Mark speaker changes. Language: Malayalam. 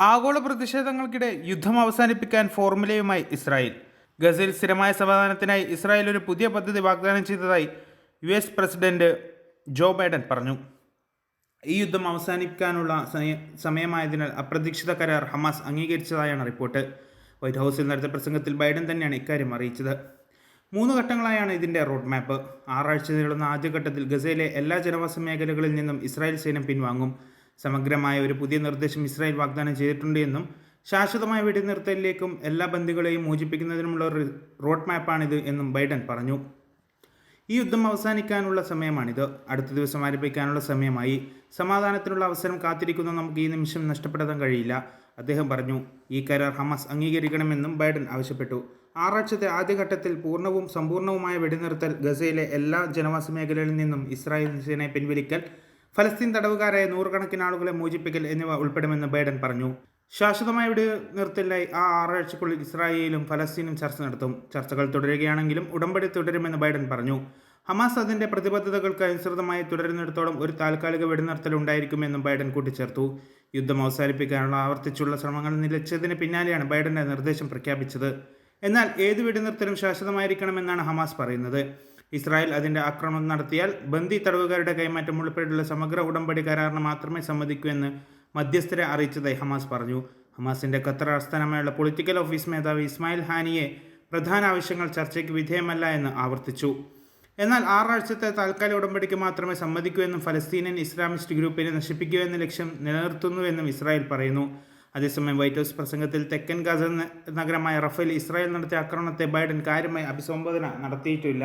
Speaker 1: ആഗോള പ്രതിഷേധങ്ങൾക്കിടെ യുദ്ധം അവസാനിപ്പിക്കാൻ ഫോർമുലയുമായി ഇസ്രായേൽ. ഗസയിൽ സ്ഥിരമായ സമാധാനത്തിനായി ഇസ്രായേൽ ഒരു പുതിയ പദ്ധതി വാഗ്ദാനം ചെയ്തതായി U S president Joe Biden പറഞ്ഞു. ഈ യുദ്ധം അവസാനിപ്പിക്കാനുള്ള സമയമായതിനാൽ അപ്രതീക്ഷിത കരാർ ഹമാസ് അംഗീകരിച്ചതായാണ് റിപ്പോർട്ട്. വൈറ്റ് ഹൗസിൽ നടത്തിയ പ്രസംഗത്തിൽ ബൈഡൻ തന്നെയാണ് ഇക്കാര്യം അറിയിച്ചത്. മൂന്ന് ഘട്ടങ്ങളായാണ് ഇതിന്റെ റോഡ് മാപ്പ്. ആറാഴ്ച നീളുന്ന ആദ്യഘട്ടത്തിൽ ഗസയിലെ എല്ലാ ജനവാസ മേഖലകളിൽ നിന്നും ഇസ്രായേൽ സൈന്യം പിൻവാങ്ങും. സമഗ്രമായ ഒരു പുതിയ നിർദ്ദേശം ഇസ്രായേൽ വാഗ്ദാനം ചെയ്തിട്ടുണ്ട് എന്നും ശാശ്വതമായ വെടിനിർത്തലിലേക്കും എല്ലാ ബന്ധുക്കളെയും മോചിപ്പിക്കുന്നതിനുമുള്ള ഒരു റോഡ് മാപ്പാണിത് എന്നും ബൈഡൻ പറഞ്ഞു. ഈ യുദ്ധം അവസാനിക്കാനുള്ള സമയമാണിത്. അടുത്ത ദിവസം ആരംഭിക്കാനുള്ള സമയമായി. സമാധാനത്തിനുള്ള അവസരം കാത്തിരിക്കുന്ന നമുക്ക് ഈ നിമിഷം നഷ്ടപ്പെടുത്താൻ കഴിയില്ല അദ്ദേഹം പറഞ്ഞു. ഈ കരാർ ഹമാസ് അംഗീകരിക്കണമെന്നും ബൈഡൻ ആവശ്യപ്പെട്ടു. ആറാഴ്ചത്തെ ആദ്യഘട്ടത്തിൽ പൂർണവും സമ്പൂർണവുമായ വെടിനിർത്തൽ ഗസയിലെ എല്ലാ ജനവാസ മേഖലകളിൽ നിന്നും ഇസ്രായേൽ സേനയെ പിൻവലിക്കൽ ഫലസ്തീൻ തടവുകാരായ നൂറുകണക്കിന് ആളുകളെ മോചിപ്പിക്കൽ എന്നിവ ഉൾപ്പെടുമെന്ന് ബൈഡൻ പറഞ്ഞു. ശാശ്വതമായ വെടിനിർത്തലിനായി ആ ആറാഴ്ചക്കുള്ളിൽ ഇസ്രായേലും ഫലസ്തീനും ചർച്ച നടത്തും. ചർച്ചകൾ തുടരുകയാണെങ്കിലും ഉടമ്പടി തുടരുമെന്ന് ബൈഡൻ പറഞ്ഞു. ഹമാസ് അതിന്റെ പ്രതിബദ്ധതകൾക്ക് അനുസൃതമായി തുടരുന്നിടത്തോളം ഒരു താൽക്കാലിക വെടിനിർത്തൽ ഉണ്ടായിരിക്കുമെന്നും ബൈഡൻ കൂട്ടിച്ചേർത്തു. യുദ്ധം അവസാനിപ്പിക്കാനുള്ള ആവർത്തിച്ചുള്ള ശ്രമങ്ങൾ നിലച്ചതിന് പിന്നാലെയാണ് ബൈഡന്റെ നിർദ്ദേശം പ്രഖ്യാപിച്ചത്. എന്നാൽ ഏത് വെടിനിർത്തലും ശാശ്വതമായിരിക്കണമെന്നാണ് ഹമാസ് പറയുന്നത്. ഇസ്രായേൽ അതിന്റെ ആക്രമണം നടത്തിയാൽ ബന്ദി തടവുകാരുടെ കൈമാറ്റം ഉൾപ്പെടെയുള്ള സമഗ്ര ഉടമ്പടി കരാറിന് മാത്രമേ സമ്മതിക്കൂ എന്ന് മധ്യസ്ഥരെ അറിയിച്ചതായി ഹമാസ് പറഞ്ഞു. ഹമാസിന്റെ ഖത്തർ ആസ്ഥാനമായുള്ള പൊളിറ്റിക്കൽ ഓഫീസ് മേധാവി ഇസ്മായിൽ ഹാനിയെ പ്രധാന ആവശ്യങ്ങൾ ചർച്ചയ്ക്ക് വിധേയമല്ല എന്ന് ആവർത്തിച്ചു. എന്നാൽ ആറാഴ്ചത്തെ താൽക്കാലിക ഉടമ്പടിക്ക് മാത്രമേ സമ്മതിക്കൂ എന്നും ഫലസ്തീനിയൻ ഇസ്ലാമിസ്റ്റ് ഗ്രൂപ്പിനെ നശിപ്പിക്കൂ എന്ന ലക്ഷ്യം നിലനിർത്തുന്നുവെന്നും ഇസ്രായേൽ പറയുന്നു. അതേസമയം വൈറ്റ് ഹൗസ് പ്രസംഗത്തിൽ തെക്കൻ ഗാസ നഗരമായ റഫേൽ ഇസ്രായേൽ നടത്തിയ ആക്രമണത്തെ ബൈഡൻ കാര്യമായി അഭിസംബോധന നടത്തിയിട്ടില്ല.